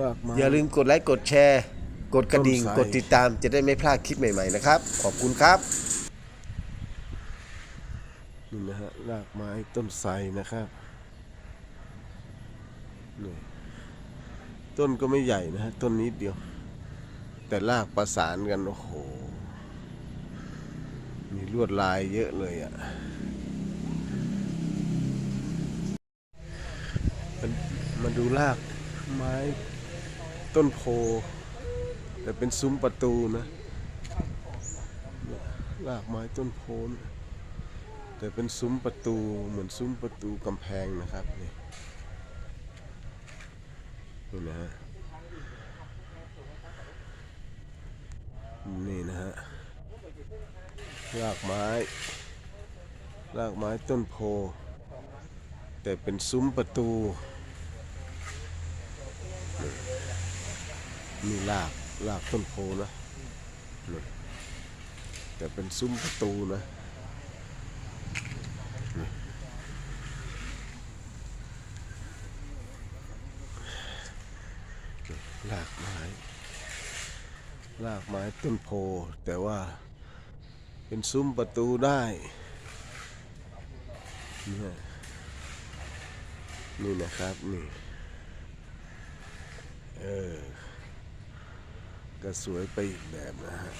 รากไม้ อย่าลืมกดไลค์กดแชร์ กดกระดิ่งต้นไทร กดติดตามจะได้ไม่พลาดคลิปใหม่ๆนะครับ ขอบคุณครับ นี่นะฮะรากไม้ต้นไทรนะครับนี่ต้นก็ไม่ใหญ่นะฮะต้นนิดเดียว แต่รากประสานกัน โอ้โห มีลวดลายเยอะเลยอะ่ะมันมาดูรากไม้ ต้นโพ แต่เป็นซุ้มประตูนะรากไม้ต้นโพนะแต่เป็นซุ้มประตูเหมือนซุ้มประตูกำแพงนะครับนี่นี่นะฮะนี่นะฮะรากไม้ รากไม้ต้นโพ แต่เป็นซุ้มประตู นี่รากรากต้นโพนะแต่เป็นซุ้มประตูนะรากไม้รากไม้ต้นโพ แต่ว่าเป็นซุ้มประตูได้เนี่ยนี่นะครับ นี่ เออ ก็สวยไปอีกแบบนะฮะ